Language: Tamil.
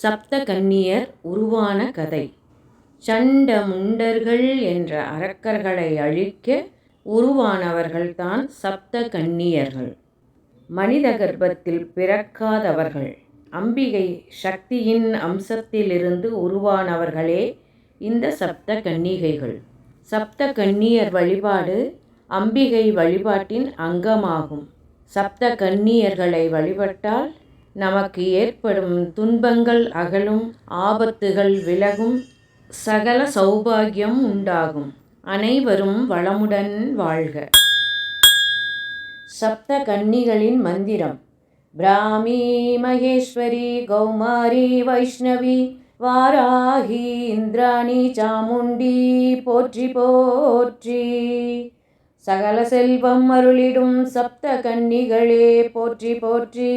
சப்த கன்னியர் உருவான கதை. சண்ட முண்டர்கள் என்ற அரக்கர்களை அழிக்க உருவானவர்கள்தான் சப்த கன்னியர்கள். மனித கர்ப்பத்தில் பிறக்காதவர்கள். அம்பிகை சக்தியின் அம்சத்திலிருந்து உருவானவர்களே இந்த சப்த கன்னிகைகள். சப்த கன்னியர் வழிபாடு அம்பிகை வழிபாட்டின் அங்கமாகும். சப்த கன்னியர்களை வழிபட்டால் நமக்கு ஏற்படும் துன்பங்கள் அகலும் ஆபத்துகள் விலகும் சகல சௌபாகியம் உண்டாகும். அனைவரும் வளமுடன் வாழ்க. சப்த கன்னிகளின் மந்திரம். பிராமி மகேஸ்வரி கௌமாரி வைஷ்ணவி வாராகி இந்திராணி சாமுண்டி போற்றி போற்றி. சகல செல்வம் அருளிடும் சப்த கன்னிகளே போற்றி போற்றி.